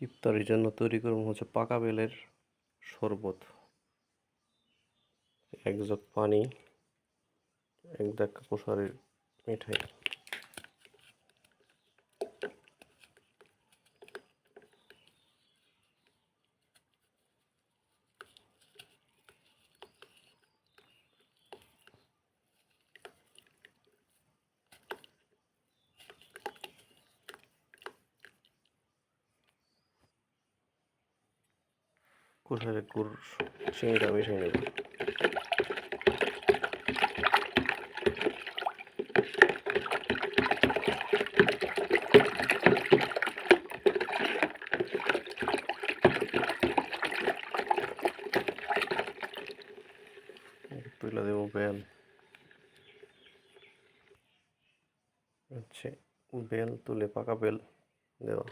ইফতারির জন্য তৈরি করব হচ্ছে পাকা বেলের শরবত। এক জগ পানি, এক দাগ প্রসারের মিঠাই। কুসারের গুড় চিনিটা মিশিয়ে নেব তুলে দেবো বেল হচ্ছে বেল তুলে পাকা বেল দেওয়া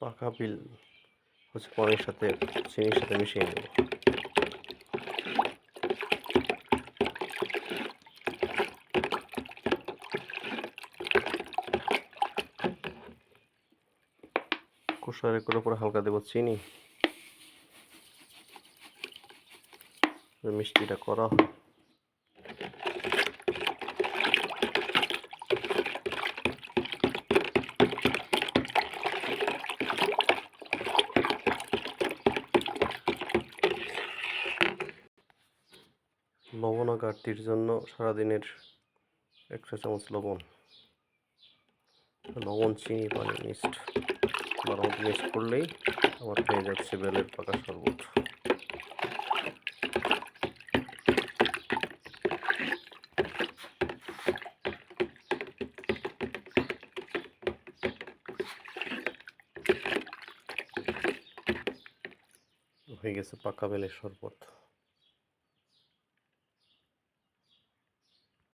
পাকা বিল হচ্ছে পানির সাথে চিনির সাথে মিশিয়ে নেব। কুসারে করে পরে হালকা দেবো চিনি। মিষ্টিটা করা হয়। লবণ ঘাটতির জন্য সারাদিনের এক চা চামচ লবণ। লবণ, চিনি, পানি মিক্সড বারো মতো মিক্স করলেই আমার হয়ে যাচ্ছে বেলের পাকা শরবত। হয়ে গেছে পাকা বেলের শরবত।